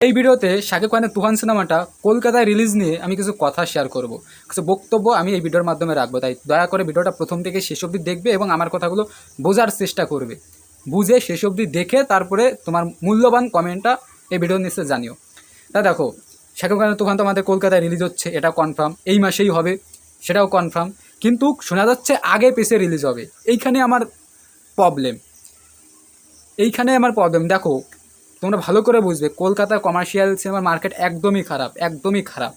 এই ভিডিওতে শাকিব খানের তুফান সিনেমাটা কলকাতায় রিলিজ নিয়ে আমি কিছু কথা শেয়ার করব। কিছু বক্তব্য আমি এই ভিডিওর মাধ্যমে রাখব। তাই দয়া করে ভিডিওটা প্রথম থেকে শেষ অবধি দেখবে এবং আমার কথাগুলো বোঝার চেষ্টা করবে। বুঝে শেষ অবধি দেখে তারপরে তোমার মূল্যবান কমেন্টটা এই ভিডিওর নিচে জানিও। তা দেখো, শাকিব খানের তুফান তো আমাদের কলকাতায় রিলিজ হচ্ছে, এটা কনফার্ম এই মাসেই হবে, সেটাও কনফার্ম কিন্তু শোনা যাচ্ছে আগে পেছে রিলিজ হবে। এইখানে আমার প্রবলেম এইখানে আমার প্রবলেম দেখো তোমরা ভালো করে বুঝবে। কলকাতার কমার্শিয়াল সিনেমার মার্কেট একদমই খারাপ একদমই খারাপ।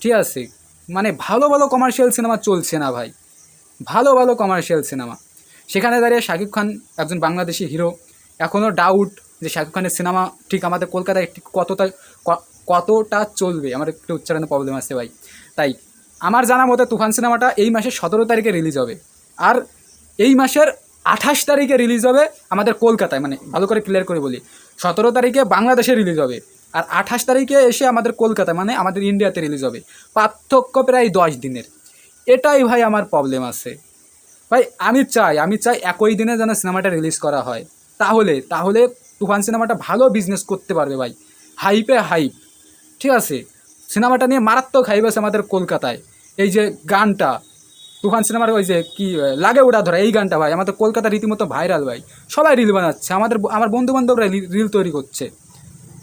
ঠিক আছে? মানে ভালো ভালো কমার্শিয়াল সিনেমা চলছে না ভাই। ভালো ভালো কমার্শিয়াল সিনেমা সেখানে দাঁড়িয়ে শাকিব খান একজন বাংলাদেশি হিরো। এখনও ডাউট যে শাকিব খানের সিনেমা ঠিক আমাদের কলকাতায় একটি কতটা কতটা চলবে? আমার একটু উচ্চারণে প্রবলেম আছে ভাই। তাই, আমার জানা মতে তুফান সিনেমাটা এই মাসের সতেরো তারিখে রিলিজ হবে। আর এই মাসের আঠাশ তারিখে রিলিজ হবে আমাদের কলকাতায় মানে ভালো করে ক্লিয়ার করে বলি। সতেরো তারিখে বাংলাদেশে রিলিজ হবে আর আঠাশ তারিখে এসে আমাদের কলকাতায় মানে আমাদের ইন্ডিয়াতে রিলিজ হবে। পার্থক্য প্রায় দশ দিনের। এটাই ভাই আমার প্রবলেম আছে। ভাই, আমি চাই আমি চাই একই দিনে যেন সিনেমাটা রিলিজ করা হয়। তাহলে তাহলে তুফান সিনেমাটা ভালো বিজনেস করতে পারবে ভাই। হাইপে হাইপ ঠিক আছে? সিনেমাটা নিয়ে মারাত্মক হাইপ আছে আমাদের কলকাতায়। এই যে গানটা তুফান সিনেমার ওই যে কি লাগে ওটা ধরা, এই গানটা ভাই, আমাদের কলকাতা রীতিমতো ভাইরাল ভাই। সবাই রিল বানাচ্ছে, আমাদের আমার বন্ধু বান্ধবরা রিল তৈরি করছে।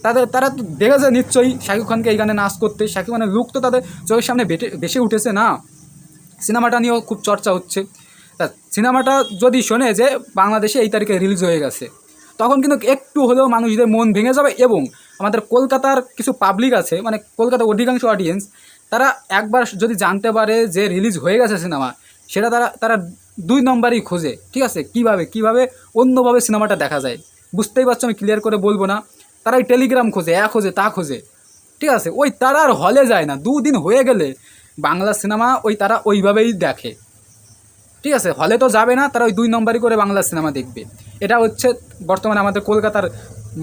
তাদের, তারা তো দেখেছে নিশ্চয়ই শাকিব খানকে এই গানে নাচ করতে, শাকিব খানের লুক তো তাদের চোখের সামনে বেটে, বেশি উঠেছে না। সিনেমাটা নিয়েও খুব চর্চা হচ্ছে। তা সিনেমাটা যদি শোনে যে বাংলাদেশে এই তারিখে রিলিজ হয়ে গেছে, তখন কিন্তু একটু হলেও মানুষদের মন ভেঙে যাবে এবং আমাদের কলকাতার কিছু পাবলিক আছে মানে কলকাতার অধিকাংশ অডিয়েন্স তারা একবার যদি জানতে পারে যে রিলিজ হয়ে গেছে সিনেমা সেটা তারা তারা দুই নম্বরই খোঁজে, ঠিক আছে? কীভাবে কীভাবে অন্যভাবে সিনেমাটা দেখা যায়? বুঝতেই পারছ আমি ক্লিয়ার করে বলব না। তারা টেলিগ্রাম খোঁজে, এক খোঁজে, তা খোঁজে, ঠিক আছে? ওই তারা আর হলে যায় না। দুদিন হয়ে গেলে বাংলা সিনেমা ওই তারা ওইভাবেই দেখে, ঠিক আছে? হলে তো যাবে না, তারা ওই দুই নম্বরই করে বাংলা সিনেমা দেখবে। এটা হচ্ছে বর্তমানে আমাদের কলকাতার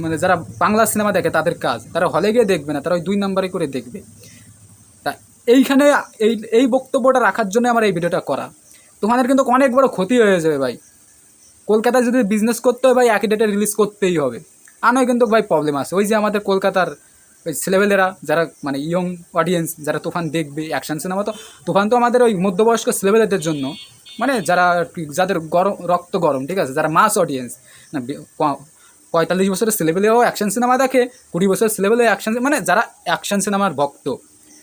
মানে যারা বাংলা সিনেমা দেখে তাদের কাজ, তারা হলে গিয়ে দেখবে না, তারা ওই দুই নম্বরই করে দেখবে। তা এইখানে এই এই বক্তব্যটা রাখার জন্য আমার এই ভিডিওটা করা। তোমাদের কিন্তু অনেক বড় ক্ষতি হয়ে যাবে ভাই। কলকাতায় যদি বিজনেস করতে হয় ভাই, একই ডেটে রিলিজ করতেই হবে। আর নয় কিন্তু ভাই প্রবলেম আছে। ওই যে আমাদের কলকাতার ওই ছেলেবেলেরা, যারা মানে ইয়ং অডিয়েন্স যারা তুফান দেখবে অ্যাকশন সিনেমা তো, তুফান তো আমাদের ওই মধ্যবয়স্ক ছেলেবেলেদের জন্য মানে যারা যাদের গরম রক্ত গরম, ঠিক আছে? যারা মাস অডিয়েন্স পঁয়তাল্লিশ বছরের ছেলেবেলেও অ্যাকশন সিনেমা দেখে, কুড়ি বছরের ছেলেবেলেও অ্যাকশন মানে যারা অ্যাকশন সিনেমার ভক্ত,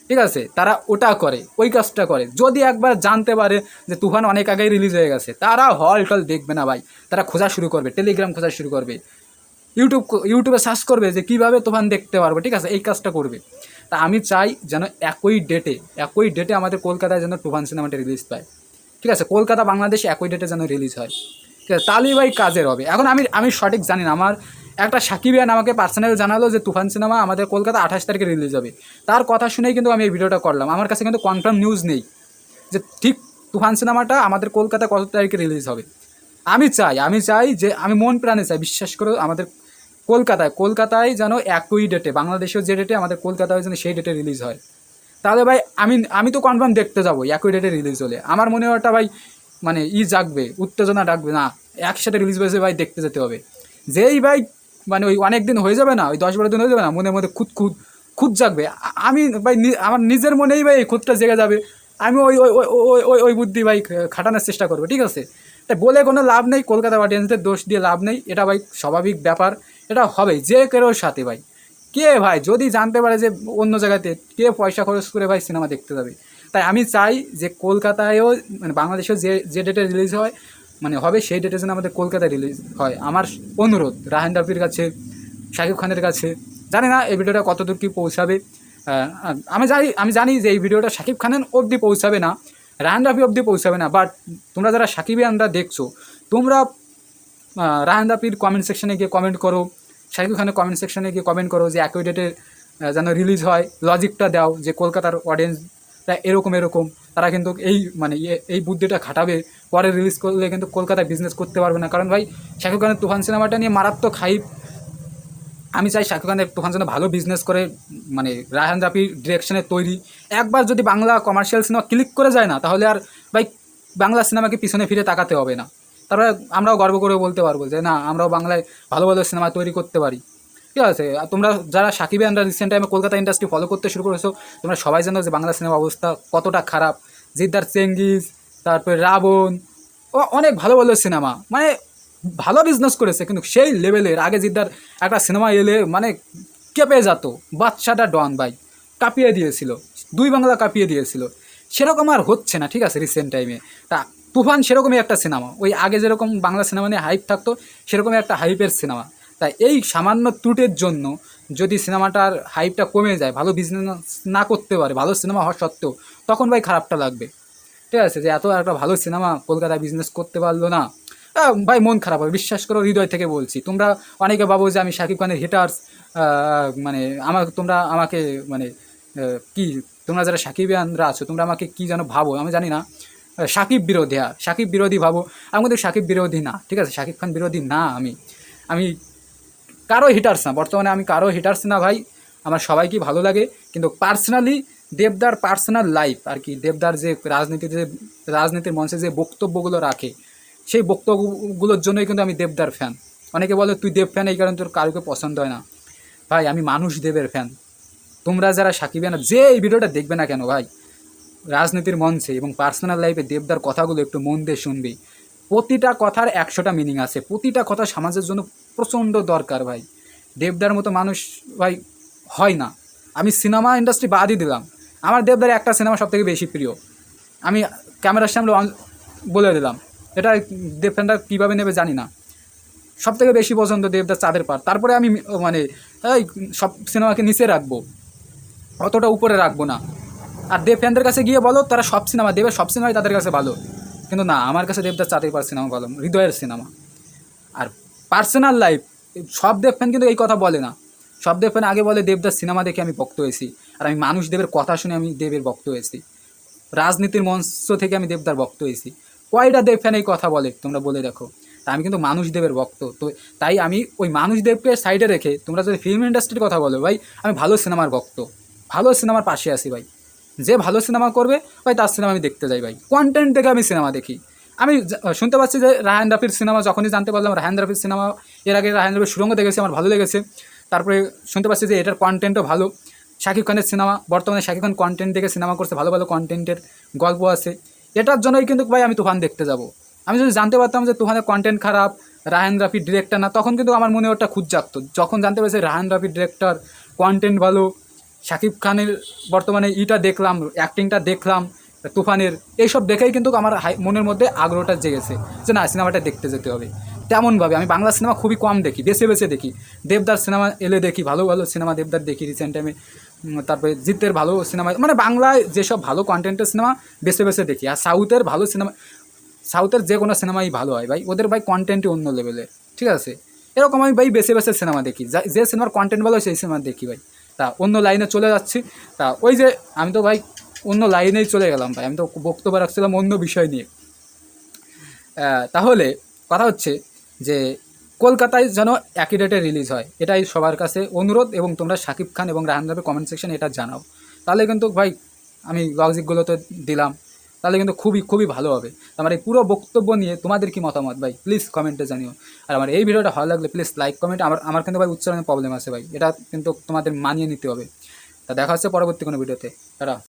ঠিক আছে? তারা ওটা করে, ওই কাজটা করে। যদি একবার জানতে পারে যে তুফান অনেক আগেই রিলিজ হয়ে গেছে, তারা হল টল দেখবে না ভাই। তারা খোঁজা শুরু করবে টেলিগ্রাম খোঁজা শুরু করবে। ইউটিউব ইউটিউবে সার্চ করবে যে কীভাবে তুফান দেখতে পারব, ঠিক আছে? এই কাজটা করবে। তা আমি চাই যেন একই ডেটে একই ডেটে আমাদের কলকাতায় যেন তুফান সিনেমাটা রিলিজ পায়। ঠিক আছে? কলকাতা, বাংলাদেশ একই ডেটে যেন রিলিজ হয়। তাহলেই ভাই কাজের হবে। এখন আমি আমি সঠিক জানি না। আমার একটা সাকিবিয়ান আমাকে পার্সোনাল জানালো যে, তুফান সিনেমা আমাদের কলকাতা আঠাশ তারিখে রিলিজ হবে। তার কথা শুনেই কিন্তু আমি এই ভিডিওটা করলাম। আমার কাছে কিন্তু কনফার্ম নিউজ নেই যে, ঠিক তুফান সিনেমাটা আমাদের কলকাতা কত তারিখে রিলিজ হবে। আমি চাই আমি চাই যে, আমি মন প্রাণে চাই, বিশ্বাস করে আমাদের কলকাতায় কলকাতায় যেন একই ডেটে বাংলাদেশেও যে ডেটে আমাদের কলকাতায় যেন সেই ডেটে রিলিজ হয়। তাহলে ভাই, আমি আমি তো কনফার্ম দেখতে যাব, একই ডেটে রিলিজ হলে। আমার মনে হয় ভাই মানে ই জাগবে, উত্তেজনা ডাকবে, না, একসাথে রিলিজ হয়েছে ভাই, দেখতে যেতে হবে। যেই ভাই মানে ওই অনেক দিন হয়ে যাবে না, ওই দশ বারো দিন হয়ে যাবে না মনের মধ্যে খুদ খুদ খুদ জাগবে। আমি ভাই আমার নিজের মনেই ভাই এই খুদটা জেগে যাবে। আমি ওই ওই, ওই- ওই বুদ্ধি ভাই খাটানোর চেষ্টা করব, ঠিক আছে? তাই বলে কোনো লাভ নেই, কলকাতা অডিয়েন্সদের দোষ দিয়ে লাভ নেই, এটা ভাই স্বাভাবিক ব্যাপার, এটা হবে যে কেরোর সাথে ভাই। কে ভাই, যদি জানতে পারে যে অন্য জায়গাতে, কে পয়সা খরচ করে ভাই সিনেমা দেখতে যাবে? তাই আমি চাই যে কলকাতায়ও মানে বাংলাদেশেও যে যে ডেটে রিলিজ হয় মানে হবে সেই ডেটে যেন আমাদের কলকাতায় রিলিজ হয়। আমার অনুরোধ রাহেন রাফির কাছে, শাকিব খানের কাছে। জানি না এই ভিডিওটা কতদূর কি পৌঁছাবে। আমি জানি আমি জানি যে এই ভিডিওটা শাকিব খানের অবধি পৌঁছাবে না রাহান রাফি অবধি পৌঁছাবে না বাট তোমরা যারা সাকিবিয়ানরা দেখছ, তোমরা রাহান রাফির কমেন্ট সেকশনে গিয়ে কমেন্ট করো, শাকিব খানের কমেন্ট সেকশনে গিয়ে কমেন্ট করো যে একই ডেটে যেন রিলিজ হয়। লজিকটা দাও যে কলকাতার অডিয়েন্সরা এরকম এরকম। তারা কিন্তু এই মানে এই বুদ্ধিটা খাটাবে। পরে রিলিজ করলে কিন্তু কলকাতায় বিজনেস করতে পারবে না। কারণ ভাই শাকিব খানের তুফান সিনেমাটা নিয়ে মারাত্মক হাইপ আমি চাই শাকিব খানের তুফান যেন ভালো বিজনেস করে মানে রায়হান রাফির ডিরেকশনে তৈরি। একবার যদি বাংলা কমার্শিয়াল সিনেমা ক্লিক করে যায় না, তাহলে আর ভাই, বাংলা সিনেমাকে পিছনে ফিরে তাকাতে হবে না। তারপরে আমরাও গর্ব করে বলতে পারব যে, না, আমরাও বাংলায় ভালো ভালো সিনেমা তৈরি করতে পারি। ঠিক আছে তোমরা যারা সাকিব আনরা রিসেন্ট টাইমে কলকাতা ইন্ডাস্ট্রি ফলো করতে শুরু করেছ, তোমরা সবাই জানো যে বাংলা সিনেমা অবস্থা কতটা খারাপ। জিদ্দার চেঙ্গিজ তারপরে রাবণ, ও অনেক ভালো ভালো সিনেমা মানে ভালো বিজনেস করেছে, কিন্তু সেই লেভেলের আগে জিদ্দার একটা সিনেমা এলে মানে কেঁপে যেত বাচ্চাটা ডন ভাই, কাঁপিয়ে দিয়েছিল, দুই বাংলা কাঁপিয়ে দিয়েছিল। সেরকম আর হচ্ছে না, ঠিক আছে রিসেন্ট টাইমে তা তুফান সেরকমই একটা সিনেমা ওই আগে যেরকম বাংলা সিনেমা নিয়ে হাইপ থাকতো, সেরকমই একটা হাইপের সিনেমা তাই এই সামান্য ত্রুটের জন্য যদি সিনেমাটার হাইপটা কমে যায়, ভালো বিজনেস না করতে পারে, ভালো সিনেমা হওয়া সত্ত্বেও, তখন ভাই খারাপটা লাগবে। ঠিক আছে, যে এত একটা ভালো সিনেমা কলকাতায় বিজনেস করতে পারল না। ভাই মন খারাপ হবে, বিশ্বাস করো, হৃদয় থেকে বলছি। তোমরা অনেকে ভাবো যে আমি শাকিব খানের হিটার্স মানে আমার তোমরা আমাকে মানে কি, তোমরা যারা সাকিবিয়ানরা আছো, তোমরা আমাকে কি যেন ভাবো, আমি জানি না। সাকিব বিরোধী হ্যাঁ সাকিব বিরোধী ভাবো। আমি কিন্তু সাকিব বিরোধী না, ঠিক আছে সাকিব খান বিরোধী না আমি। আমি কারও হিটার্স না। বর্তমানে আমি কারও হিটার্স না ভাই। আমার সবাইকে ভালো লাগে। কিন্তু পার্সোনালি দেবদার পার্সোনাল লাইফ আর কি, দেবদার যে রাজনীতিতে রাজনীতির মঞ্চে যে বক্তব্যগুলো রাখে, সেই বক্তব্যগুলোর জন্যই কিন্তু আমি দেবদার ফ্যান অনেকে বলে, তুই দেব ফ্যান এই কারণে তোর কারোকে পছন্দ হয় না। ভাই, আমি মানুষ দেবের ফ্যান তোমরা যারা সাকিবিয়ানা যে এই ভিডিওটা দেখবে না কেন ভাই, রাজনীতির মঞ্চে এবং পার্সোনাল লাইফে দেবদার কথাগুলো একটু মন দিয়ে শুনবি। প্রতিটা কথার একশোটা মিনিং আছে। প্রতিটা কথা সমাজের জন্য প্রচণ্ড দরকার ভাই। দেবদার মতো মানুষ ভাই হয় না। আমি সিনেমা ইন্ডাস্ট্রি বাদই দিলাম। আমার দেবদার একটা সিনেমা সব থেকে বেশি প্রিয়। আমি ক্যামেরার সামনে বলে দিলাম। এটা দেবফ্যানরা কীভাবে নেবে জানি না। সব থেকে বেশি পছন্দ দেবদার চাঁদের পার তারপরে আমি মানে এই সব সিনেমাকে নিচে রাখব। অতটা উপরে রাখব না। আর দেব ফ্যানদের কাছে গিয়ে বলো, তারা সব সিনেমা দেবের সব সিনেমাই তাদের কাছে ভালো। কিন্তু না, আমার কাছে দেবদার চাঁদের সিনেমা ভালো, হৃদয়ের সিনেমা। আর পার্সোনাল লাইফ সব দেব ফ্যান কিন্তু এই কথা বলে না। সব দেব ফ্যান আগে বলে দেবদার সিনেমা দেখে আমি বক্ত হয়েছি। আর আমি মানুষ দেবের কথা শুনে আমি দেবের বক্ত হয়েছি। রাজনীতির মঞ্চ থেকে আমি দেবদার বক্ত হয়েছি। কয়টা দেব ফ্যান এই কথা বলে, তোমরা বলে দেখো। তা আমি কিন্তু মানুষ দেবের ভক্ত। তো তাই আমি ওই মানুষ দেবকে সাইডে রেখে, তোমরা যদি ফিল্ম ইন্ডাস্ট্রির কথা বলো, ভাই, আমি ভালো সিনেমার ভক্ত। ভালো সিনেমার পাশে আছি, ভাই। যে ভালো সিনেমা করবে ভাই তার সিনেমা আমি দেখতে যাই ভাই। কন্টেন্ট দেখে আমি সিনেমা দেখি। আমি শুনতে পাচ্ছি যে রাহান রাফির সিনেমা যখনই জানতে পারলাম রাহান রাফির সিনেমা, এর আগে রাহান রাফির সুরঙ্গ দেখেছি, আমার ভালো লেগেছে। তারপরে শুনতে পাচ্ছি যে এটার কন্টেন্টও ভালো। শাকিব খানের সিনেমা, বর্তমানে শাকিব খান কন্টেন্ট দেখে সিনেমা করছে, ভালো ভালো কন্টেন্টের গল্প আছে। এটার জন্যই কিন্তু ভাই আমি তুফান দেখতে যাব। আমি যদি জানতে পারতাম যে তুফানের কন্টেন্ট খারাপ রাহান রাফির ডিরেক্টর না, তখন কিন্তু আমার মনে ওটা খুঁজ জাগতো। যখন জানতে পেরেছি রাহান রাফির ডিরেক্টর কন্টেন্ট ভালো শাকিব খানের বর্তমানে ইটা দেখলাম অ্যাক্টিংটা দেখলাম, তুফানের, এইসব দেখেই কিন্তু আমার মনের মধ্যে আগ্রহটা জেগেছে যে না, সিনেমাটা দেখতে যেতে হবে। তেমনভাবে আমি বাংলা সিনেমা খুবই কম দেখি, বেছে বেছে দেখি। দেবদার সিনেমা এলে দেখি, ভালো ভালো সিনেমা দেবদার দেখি রিসেন্ট টাইমে তারপরে জিতের ভালো সিনেমা মানে বাংলায় যেসব ভালো কন্টেন্টের সিনেমা বেছে বেছে দেখি, আর সাউথের ভালো সিনেমা, সাউথের যে কোনো সিনেমাই ভালো হয় ভাই, ওদের ভাই কন্টেন্টই অন্য লেভেলের ঠিক আছে? এরকম আমি ভাই বেছে বেছে সিনেমা দেখি, যা- সিনেমার কন্টেন্ট ভালো সেই সিনেমা দেখি ভাই। তা অন্য লাইনে চলে যাচ্ছি। তা ওই যে আমি তো ভাই অন্য লাইনেই চলে গেলাম ভাই, আমি তো বক্তব্য রাখছিলাম অন্য বিষয় নিয়ে। তাহলে কথা হচ্ছে যে কলকাতায় যেন একই ডেটে রিলিজ হয়, এটাই সবার কাছে অনুরোধ এবং তোমরা শাকিব খান এবং রাহান রাফির কমেন্ট সেকশানে এটা জানাও। তাহলে কিন্তু ভাই আমি লজিকগুলো তো দিলাম। তাহলে কিন্তু খুবই খুবই ভালো হবে। আমার এই পুরো বক্তব্য নিয়ে তোমাদের কি মতামত ভাই? প্লিজ কমেন্টে জানিও। আর আমার এই ভিডিওটা ভালো লাগলে প্লিজ লাইক কমেন্ট আমার আমার কিন্তু ভাই উচ্চারণের প্রবলেম আছে ভাই। এটা কিন্তু তোমাদের মানিয়ে নিতে হবে। তা দেখা হচ্ছে পরবর্তী কোনো ভিডিওতে। তারা